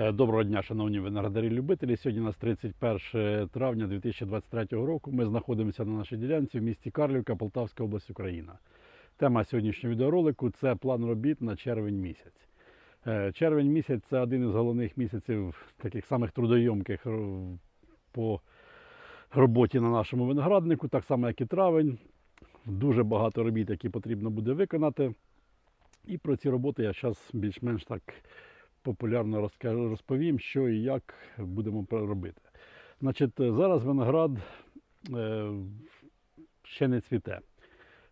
Е, Доброго дня, шановні виноградарі-любителі. Сьогодні у нас 31 травня 2023 року. Ми знаходимося на нашій ділянці в місті Карлівка, Полтавська область, Україна. Тема сьогоднішнього відеоролику це план робіт на червень місяць. Е, Червень місяць це один із головних місяців, таких самих трудойомких по роботі на нашому винограднику, так само, як і травень. Дуже багато робіт, які потрібно буде виконати. І про ці роботи я зараз більш-менш так популярно розповім, що і як будемо робити. Значить, зараз виноград е, ще не цвіте.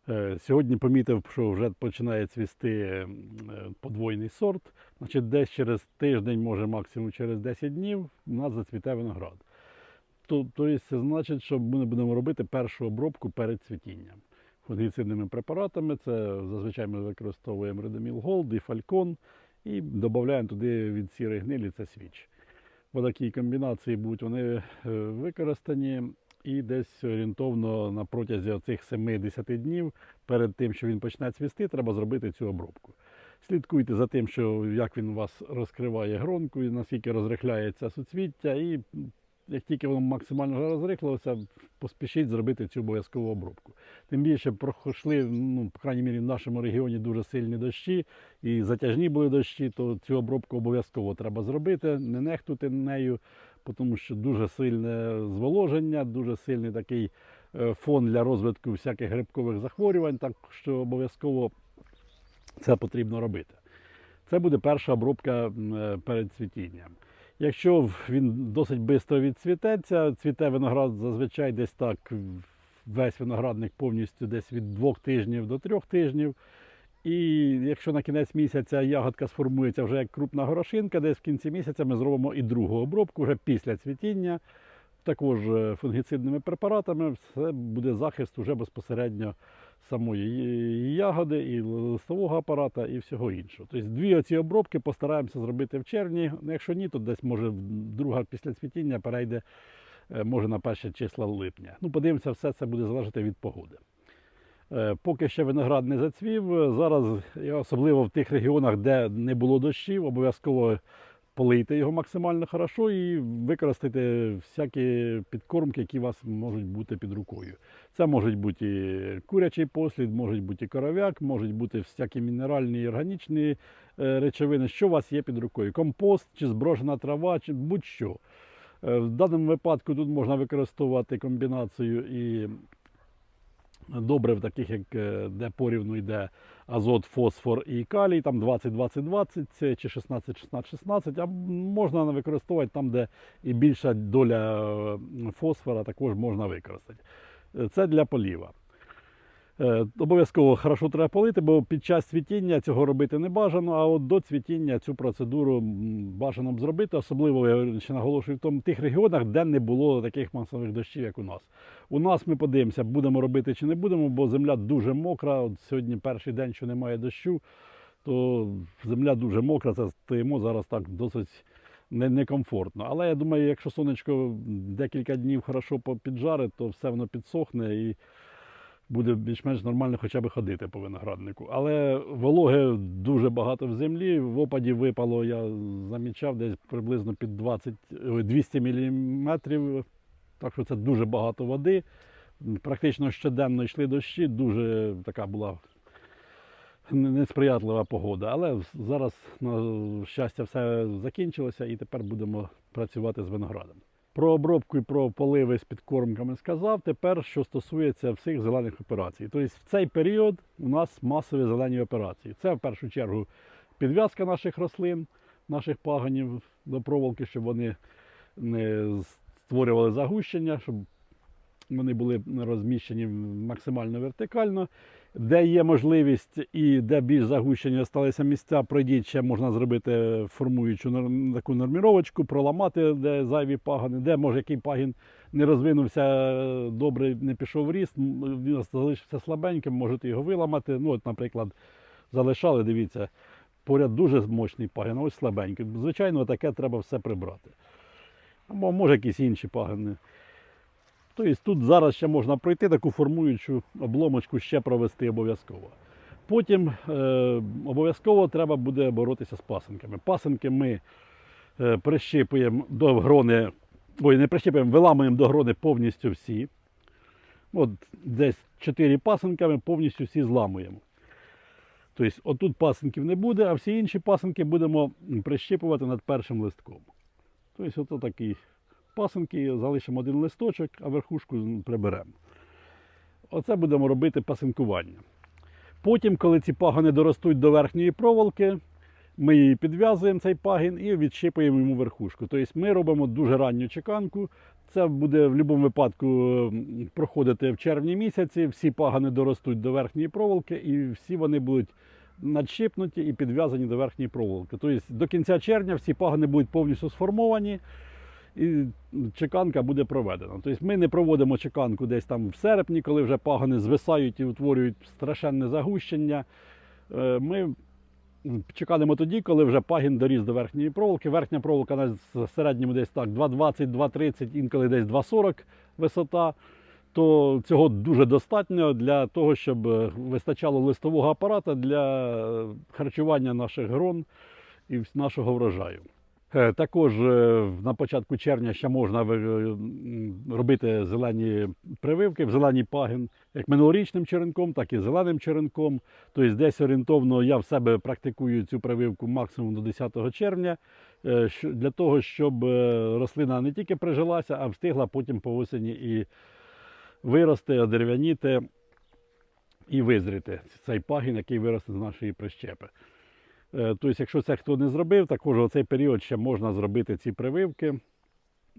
Е, Сьогодні помітив, що вже починає цвісти е, подвойний сорт. Значить, десь через тиждень, може максимум через 10 днів, у нас зацвіте виноград. Тобто, це значить, що ми будемо робити першу обробку перед цвітінням. Фунгіцидними препаратами це зазвичай ми використовуємо Редоміл Голд і Фалькон і додаємо туди від сірої гнилі це свіч. В такій комбінації будуть вони е, використані і десь орієнтовно на протязі цих 7-10 днів перед тим, що він почне цвісти, треба зробити цю обробку. Слідкуйте за тим, що як він у вас розкриває гронку, і наскільки розрихляється суцвіття, і як тільки воно максимально розрихлилося, поспішіть зробити цю обов'язкову обробку. Тим більше пройшли, ну, по крайній мірі, в нашому регіоні дуже сильні дощі і затяжні були дощі, то цю обробку обов'язково треба зробити, не нехтути нею, тому що дуже сильне зволоження, дуже сильний такий е, фон для розвитку всяких грибкових захворювань, так що обов'язково це потрібно робити. Це буде перша обробка е, перед цвітінням. Якщо він досить швидко відцвітеться, цвіте виноград зазвичай десь так, весь виноградник повністю десь від двох тижнів до трьох тижнів. І якщо на кінець місяця ягодка сформується вже як крупна горошинка, десь в кінці місяця ми зробимо і другу обробку вже після цвітіння, також е, фунгіцидними препаратами. Все буде захист уже безпосередньо самої ягоди, і листового апарата, і всього іншого. Тобто дві оці обробки постараємося зробити в червні. Ну, Якщо ні, то десь може друга після цвітіння перейде е, може на перше числа липня. Ну, подивимося, все це буде залежати від погоди. Е, Поки ще виноград не зацвів, е, зараз, особливо в тих регіонах, де не було дощів, обов'язково полийте його максимально хорошо і використайте всякі підкормки, які у вас можуть бути під рукою. Це можуть бути курячий послід, можуть бути коров'як, можуть бути всякі мінеральні і органічні е, речовини, що у вас є під рукою. Компост чи зброжена трава, чи будь-що. Е, В даному випадку тут можна використовувати комбінацію і добрив, таких як е, де порівну йде азот, фосфор і калій, там 20-20-20 чи 16-16-16, а можна використовувати там, де і більша доля е, фосфора також можна використати. Е, Це для поліва. Е, Обов'язково хорошо треба полити, бо під час цвітіння цього робити не бажано, а от до цвітіння цю процедуру бажано б зробити, особливо я ще наголошую в тому тих регіонах, де не було таких масових дощів, як у нас. У нас ми подивимося, будемо робити чи не будемо, бо земля дуже мокра. От сьогодні перший день, що немає дощу, то земля дуже мокра, це стоїмо зараз так досить не- некомфортно. Але я думаю, якщо сонечко декілька днів хорошо піджарить, то все воно підсохне і буде більш-менш нормально хоча б ходити по винограднику. Але вологи дуже багато в землі. В опаді випало, я замічав, десь приблизно під 20, 200 мм. Так що це дуже багато води. Практично щоденно йшли дощі, дуже така була несприятлива погода. Але зараз, на щастя, все закінчилося і тепер будемо працювати з виноградом. Про обробку і про поливи з підкормками сказав. Тепер, що стосується всіх зелених операцій. Тобто в цей період у нас масові зелені операції. Це в першу чергу підв'язка наших рослин, наших паганів до проволоки, щоб вони не створювали загущення, щоб вони були розміщені максимально вертикально. Де є можливість і де більш загущені залишилися місця, пройдіть, ще можна зробити формуючу таку норміровочку, проламати де зайві пагони, де може який пагін не розвинувся добре, не пішов в ріст, він залишився слабеньким, можете його виламати. Ну, от, наприклад, залишали, дивіться, поряд дуже мощний пагін, ось слабенький. Звичайно, таке треба все прибрати. Або може якісь інші пагони. Тобто тут зараз ще можна пройти таку формуючу обломочку, ще провести обов'язково. Потім е, обов'язково треба буде боротися з пасинками. Пасинки ми Е, Прищипуємо до грони, ой, не прищипуємо, виламуємо до грони повністю всі. От десь 4 пасинки ми повністю всі зламуємо. Тобто отут пасинків не буде, а всі інші пасинки будемо прищипувати над першим листком. Тобто ото такі пасинки, залишимо один листочок, а верхушку приберемо. Оце будемо робити пасинкування. Потім, коли ці пагони доростуть до верхньої проволоки, ми її підв'язуємо цей пагін і відщипуємо йому верхушку. Тобто ми робимо дуже ранню чеканку. Це буде в будь-якому випадку проходити в червні місяці. Всі пагони доростуть до верхньої проволоки, і всі вони будуть надщипнуті і підв'язані до верхньої проволоки. Тобто до кінця червня всі пагони будуть повністю сформовані. І чеканка буде проведена. Тобто ми не проводимо чеканку десь там в серпні, коли вже пагони звисають і утворюють страшенне загущення. Е, Ми чекаємо тоді, коли вже пагін доріс до верхньої проволоки. Верхня проволока у в середньому десь так 2,20, 2,30, інколи десь 2,40 висота. То цього дуже достатньо для того, щоб вистачало листового апарата для харчування наших грон і нашого врожаю. Е, Також е, на початку червня ще можна е, робити зелені прививки в зеленій пагін, як минулорічним черенком, так і зеленим черенком. Тобто десь орієнтовно я в себе практикую цю прививку максимум до 10 червня, для того, щоб рослина не тільки прижилася, а встигла потім по осені і вирости, одерев'яніти і визріти цей пагін, який виросте з нашої прищепи. Е, Тобто, якщо це хто не зробив, також у цей період ще можна зробити ці прививки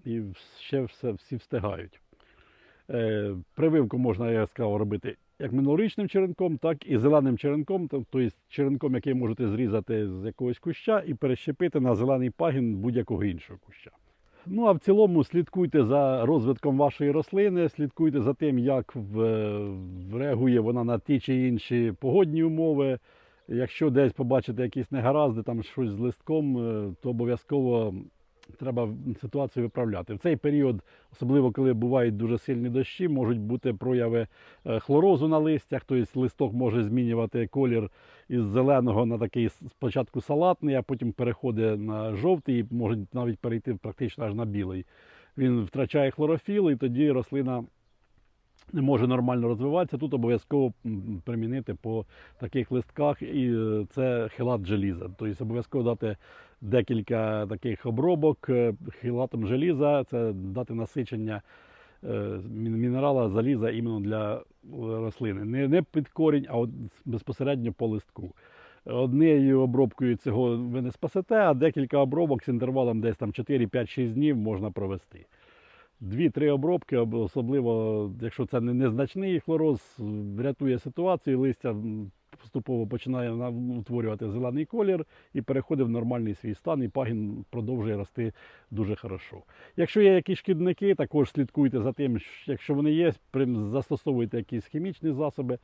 і ще все, всі встигають. Е, Прививку можна, я сказав, робити як минулорічним черенком, так і зеленим черенком, тобто черенком, який можете зрізати з якогось куща і перещепити на зелений пагін будь-якого іншого куща. Ну а в цілому слідкуйте за розвитком вашої рослини, слідкуйте за тим, як реагує вона на ті чи інші погодні умови. Якщо десь побачите якісь негаразди, там щось з листком, е, то обов'язково треба ситуацію виправляти. В цей період, особливо коли бувають дуже сильні дощі, можуть бути прояви е, хлорозу на листях, тобто листок може змінювати колір із зеленого на такий спочатку салатний, а потім переходить на жовтий і може навіть перейти практично аж на білий. Він втрачає хлорофіл, і тоді рослина не може нормально розвиватися. Тут обов'язково примінити по таких листках, і е, це хилат желіза. Тобто обов'язково дати декілька таких обробок е, хилатом желіза, це дати насичення е, мінерала заліза іменно для рослини. Не, не під корінь, а от безпосередньо по листку. Однією обробкою цього ви не спасете, а декілька обробок з інтервалом десь там 4, 5, 6 днів можна провести. Дві-три обробки, об- особливо, якщо це не незначний хлороз, врятує ситуацію, листя поступово починає утворювати зелений колір і переходить в нормальний свій стан, і пагін продовжує рости дуже хорошо. Якщо є якісь шкідники, також слідкуйте за тим, якщо вони є, застосовуйте якісь хімічні засоби.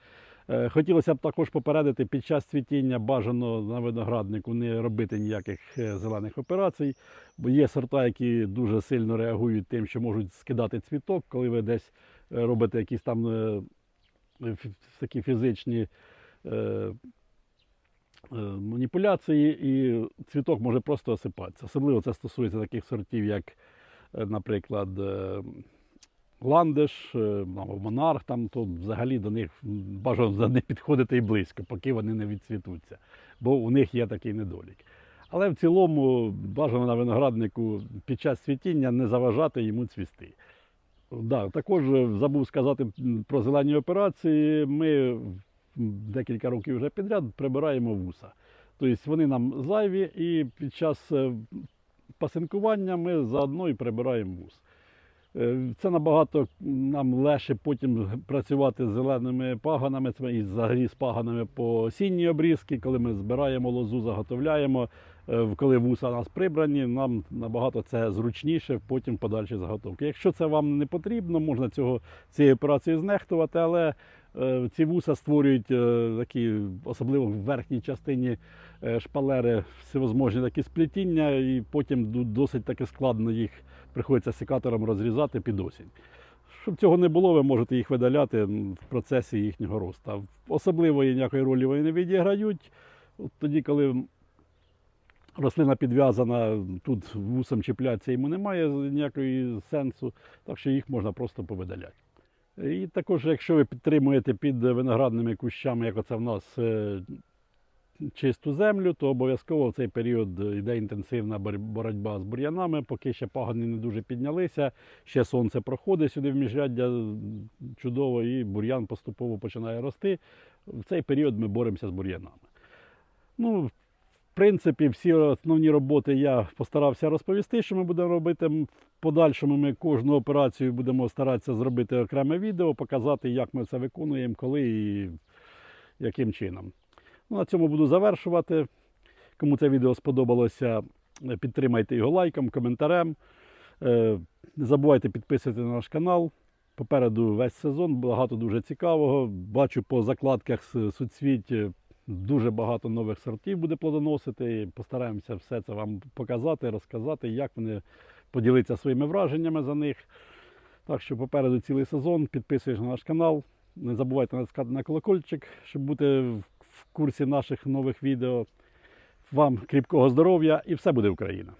Е, Хотілося б також попередити під час цвітіння бажано на винограднику не робити ніяких е, зелених операцій, бо є сорта, які дуже сильно реагують тим, що можуть скидати цвіток, коли ви десь е, робите якісь там такі фізичні маніпуляції, і цвіток може просто осипатися. Особливо це стосується таких сортів, як, е, наприклад, е, ландиш е, монарх, там, то взагалі до них бажано не підходити і близько, поки вони не відцвітуться, бо у них є такий недолік. Але в цілому бажано на винограднику під час цвітіння не заважати йому цвісти. Да, також е, забув сказати про зелені операції. Ми декілька років вже підряд прибираємо вуса. Тобто вони нам зайві, і під час е, пасинкування ми заодно і прибираємо вус. Е, Це набагато нам легше потім працювати з зеленими паганами, це і взагалі з паганами по осінній обрізки, коли ми збираємо лозу, заготовляємо. Е, Коли вуса у нас прибрані, нам набагато це зручніше потім в подальшій заготовки. Якщо це вам не потрібно, можна цього, цією операцією знехтувати, але ці вуса створюють е, такі, особливо в верхній частині е, шпалери, всевозможні такі сплетіння, і потім досить таки складно їх приходиться секатором розрізати під осінь. Щоб цього не було, ви можете їх видаляти в процесі їхнього росту. Особливої ніякої ролі вони не відіграють. От тоді, коли Рослина підв'язана, тут вусом чіплятися йому немає ніякої сенсу, так що їх можна просто повидаляти. І також, якщо ви підтримуєте під виноградними кущами, як оце в нас е, чисту землю, то обов'язково в цей період йде інтенсивна боротьба з бур'янами, поки ще пагони не дуже піднялися, ще сонце проходить сюди в міжряддя чудово, і бур'ян поступово починає рости. В цей період ми боремося з бур'янами. Ну, принципі, всі основні роботи я постарався розповісти, що ми будемо робити. В подальшому ми кожну операцію будемо старатися зробити окреме відео, показати, як ми це виконуємо, коли і яким чином. Ну, на цьому буду завершувати. Кому це відео сподобалося, е, підтримайте його лайком, коментарем. Не забувайте підписувати на наш канал. Попереду весь сезон, багато дуже цікавого. Бачу по закладках суцвіть дуже багато нових сортів буде плодоносити. Постараємося все це вам показати, розказати, як вони поділитися своїми враженнями за них. Так що попереду цілий сезон. Підписуйтесь на наш канал. Не забувайте натискати на колокольчик, щоб бути в курсі наших нових відео. Вам кріпкого здоров'я і все буде Україна!